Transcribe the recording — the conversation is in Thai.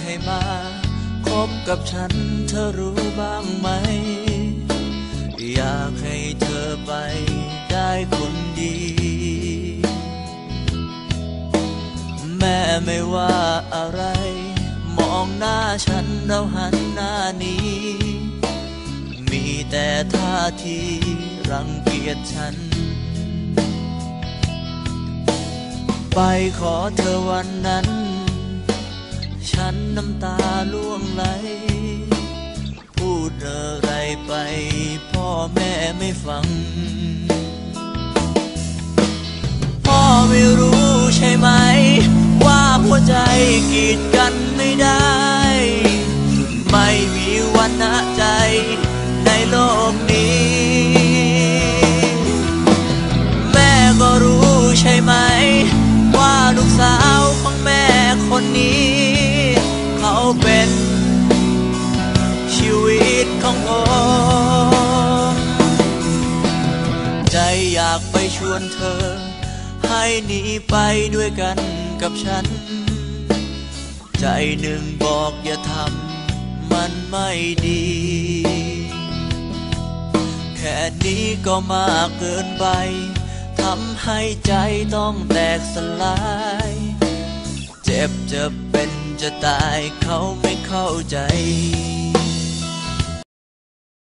ให้มาคบกับฉันเธอรู้บ้างไหม อยากให้เธอไปได้คนดี แม่ไม่ว่าอะไร มองหน้าฉันเราหันหน้านี้ มีแต่ท่าทีรังเกียจฉันไปขอเธอวันนั้น ฉันน้ำตาล่วงไหล พูดอะไรไป พ่อแม่ไม่ฟัง พ่อไม่รู้ใช่ไหม ว่าหัวใจกีดกันไม่ได้ ไม่มีวันหนะใจในโลกนี้ อยากไปชวนเธอ ให้หนีไปด้วยกันกับฉัน ใจหนึ่งบอกอย่าทำมันไม่ดี แค่นี้ก็มากเกินไปทำให้ใจต้องแตกสลาย เจ็บจะเป็นจะตายเขาไม่เข้าใจ